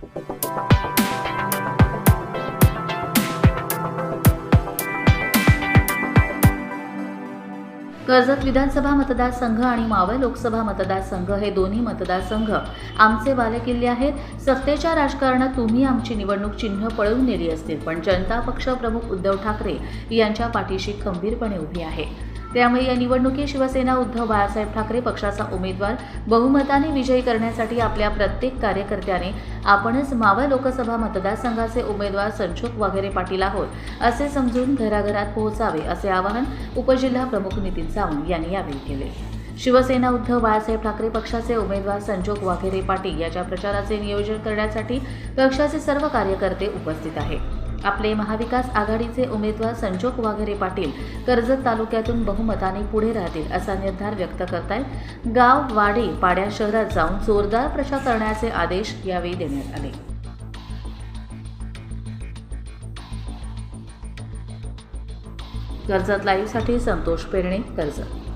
कर्जत विधानसभा मतदारसंघ आणि मावळ लोकसभा मतदारसंघ हे दोन्ही मतदारसंघ आमचे बालेकिल्ले आहेत. सत्तेच्या राजकारणात तुम्ही आमची निवडणूक चिन्ह पळवून नेली असतील पण जनता पक्ष प्रमुख उद्धव ठाकरे यांच्या पाठीशी खंबीरपणे उभी आहे. त्यामुळे या निवडणुकीत शिवसेना उद्धव बाळासाहेब ठाकरे पक्षाचा उमेदवार बहुमताने विजयी करण्यासाठी आपल्या प्रत्येक कार्यकर्त्याने आपणच मावळ लोकसभा मतदारसंघाचे उमेदवार संचोक वाघेरे पाटील आहोत असे समजून घराघरात पोहोचावे असे आवाहन उपजिल्हा प्रमुख नितीन सावंत यांनी यावेळी केले. शिवसेना उद्धव बाळासाहेब ठाकरे पक्षाचे उमेदवार संजोग वाघेरे पाटील याच्या प्रचाराचे नियोजन करण्यासाठी पक्षाचे सर्व कार्यकर्ते उपस्थित आहेत. आपले महाविकास आघाडीचे उमेदवार संजोग वाघेरे पाटील कर्जत तालुक्यातून बहुमताने पुढे राहतील असा निर्धार व्यक्त करतायत. गाव वाडे पाड्या शहरात जाऊन जोरदार प्रचार करण्याचे आदेश यावेळी देण्यात आले. कर्जत लाईव्हसाठी संतोष पेरणे कर्जत.